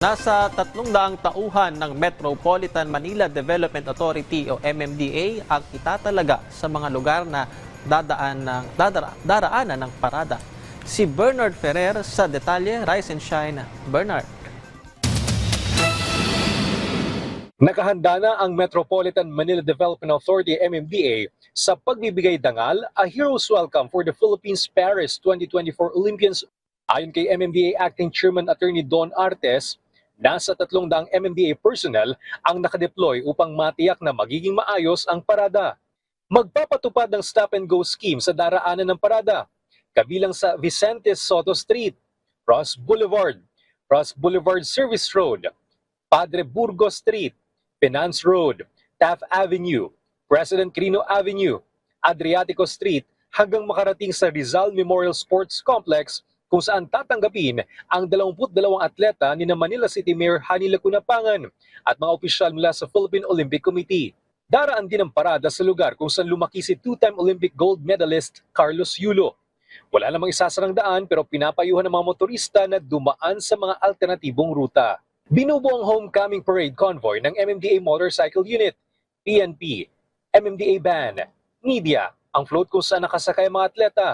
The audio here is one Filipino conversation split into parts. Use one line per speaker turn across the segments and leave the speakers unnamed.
Nasa 300 tauhan ng Metropolitan Manila Development Authority o MMDA ang itatalaga sa mga lugar na dadaan ng, dadara, daraanan ng parada. Si Bernard Ferrer sa detalye, Rise and Shine. Bernard.
Nakahanda na ang Metropolitan Manila Development Authority MMDA sa pagbibigay dangal a Hero's Welcome for the Philippines Paris 2024 Olympians. Ayon kay MMDA Acting Chairman Attorney Don Artes, nasa 300 MMDA personnel ang nakadeploy upang matiyak na magiging maayos ang parada. Magpapatupad ng stop and go scheme sa daraanan ng parada, kabilang sa Vicente Soto Street, Ross Boulevard, Ross Boulevard Service Road, Padre Burgos Street, Finance Road, Taft Avenue, President Quirino Avenue, Adriatico Street hanggang makarating sa Rizal Memorial Sports Complex kung saan tatanggapin ang 22 atleta ni Manila City Mayor Hani Lacunapangan at mga opisyal mula sa Philippine Olympic Committee. Daraan din ang parada sa lugar kung saan lumaki si two-time Olympic gold medalist Carlos Yulo. Wala namang isasarang daan pero pinapayuhan ng mga motorista na dumaan sa mga alternatibong ruta. Binubuo ang homecoming parade convoy ng MMDA Motorcycle Unit, PNP, MMDA Band, media, ang float kung saan nakasakay mga atleta,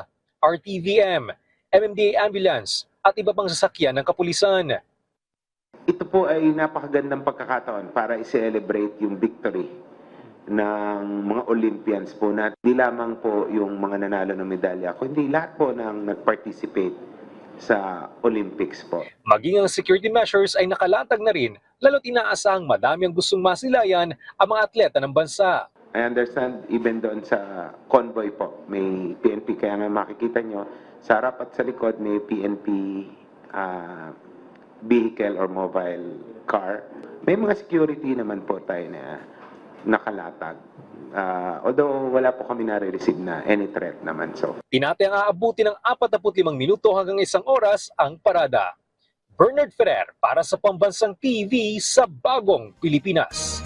RTVM, MMDA Ambulance, at iba pang sasakyan ng kapulisan.
Ito po ay napakagandang pagkakataon para i-celebrate yung victory ng mga Olympians po na hindi lamang po yung mga nanalo ng medalya, kundi lahat po ng nag-participate sa Olympics po.
Maging ang security measures ay nakalatag na rin, lalo't inaasahang madami ang gustong masilayan ang mga atleta ng bansa.
I understand even doon sa convoy po, may PNP, kaya nga makikita nyo, sa harap at sa likod may PNP ah, vehicle or mobile car. May mga security naman po tayo na nakalatag. Ah, although wala po kami nare-receive na any threat naman. So,
Tinatayang aabuti ng 45 minuto hanggang isang oras ang parada. Bernard Ferrer para sa Pambansang TV sa Bagong Pilipinas.